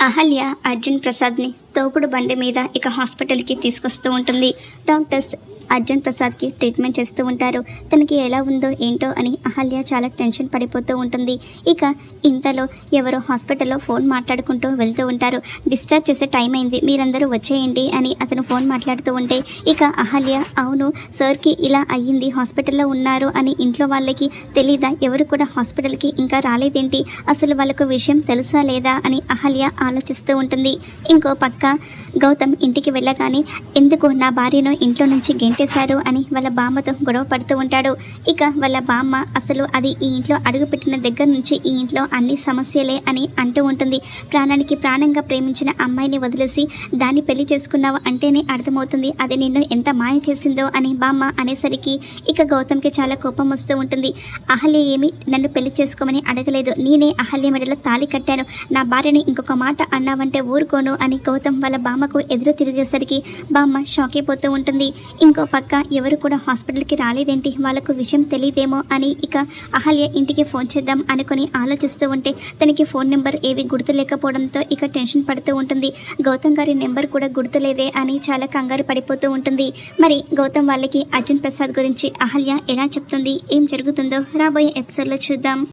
అహల్య అర్జున్ ప్రసాద్ని తోపుడు బండి మీద ఇక హాస్పిటల్కి తీసుకొస్తూ ఉంటుంది. డాక్టర్స్ అర్జున్ ప్రసాద్కి ట్రీట్మెంట్ చేస్తూ ఉంటారు. తనకి ఎలా ఉందో ఏంటో అని అహల్య చాలా టెన్షన్ పడిపోతూ ఉంటుంది. ఇక ఇంతలో ఎవరో హాస్పిటల్లో ఫోన్ మాట్లాడుకుంటూ వెళ్తూ ఉంటారు. డిశ్చార్జ్ చేసే టైం అయింది. మీరందరూ వచ్చేయండి అని అతను ఫోన్ మాట్లాడుతూ ఉంటే ఇక అహల్య అవును సార్కి ఇలా అయ్యింది. హాస్పిటల్లో ఉన్నారు అని ఇంట్లో వాళ్ళకి తెలీదా? ఎవరు కూడా హాస్పిటల్కి ఇంకా రాలేదేంటి? అసలు వాళ్ళకు విషయం తెలుసా లేదా? అని అహల్య ఆలోచిస్తూ ఉంటుంది. ఇంకో పక్క గౌతమ్ ఇంటికి వెళ్ళగానే ఎందుకు నా భార్యను ఇంట్లో నుంచి గెంటేశారు అని వాళ్ళ బామ్మతో గొడవ పడుతూ ఉంటాడు. ఇక వాళ్ళ బామ్మ అసలు అది ఈ ఇంట్లో అడుగుపెట్టిన దగ్గర నుంచి ఈ ఇంట్లో అన్ని సమస్యలే అని అంటూ ఉంటుంది. ప్రాణానికి ప్రాణంగా ప్రేమించిన అమ్మాయిని వదిలేసి దాన్ని పెళ్ళి చేసుకున్నావు అంటేనే అర్థమవుతుంది అది నిన్ను ఎంత మాయ చేసిందో అని బామ్మ అనేసరికి ఇక గౌతమ్కి చాలా కోపం వస్తూ ఉంటుంది. అహల్య ఏమి నన్ను పెళ్ళి చేసుకోమని అడగలేదు. నేనే అహల్య మెడలో తాళి కట్టాను. నా భార్యని ఇంకొక మాట అన్నావంటే ఊరుకోను అని గౌతమ్ వాళ్ళ బామ్మకు ఎదురు తిరిగేసరికి బామ్మ షాక్ అయిపోతూ ఉంటుంది. ఇంకో పక్క ఎవరు కూడా హాస్పిటల్కి రాలేదేంటి? వాళ్ళకు విషయం తెలియదేమో అని ఇక అహల్య ఇంటికి ఫోన్ చేద్దాం అనుకుని ఆలోచిస్తూ ఉంటే తనకి ఫోన్ నెంబర్ ఏవి గుర్తు లేకపోవడంతో ఇక టెన్షన్ పడుతూ ఉంటుంది. గౌతమ్ గారి నెంబర్ కూడా గుర్తులేదే అని చాలా కంగారు పడిపోతూ ఉంటుంది. మరి గౌతమ్ వాళ్ళకి అర్జున్ ప్రసాద్ గురించి అహల్య ఎలా చెప్తుంది? ఏం జరుగుతుందో రాబోయే ఎపిసోడ్లో చూద్దాం.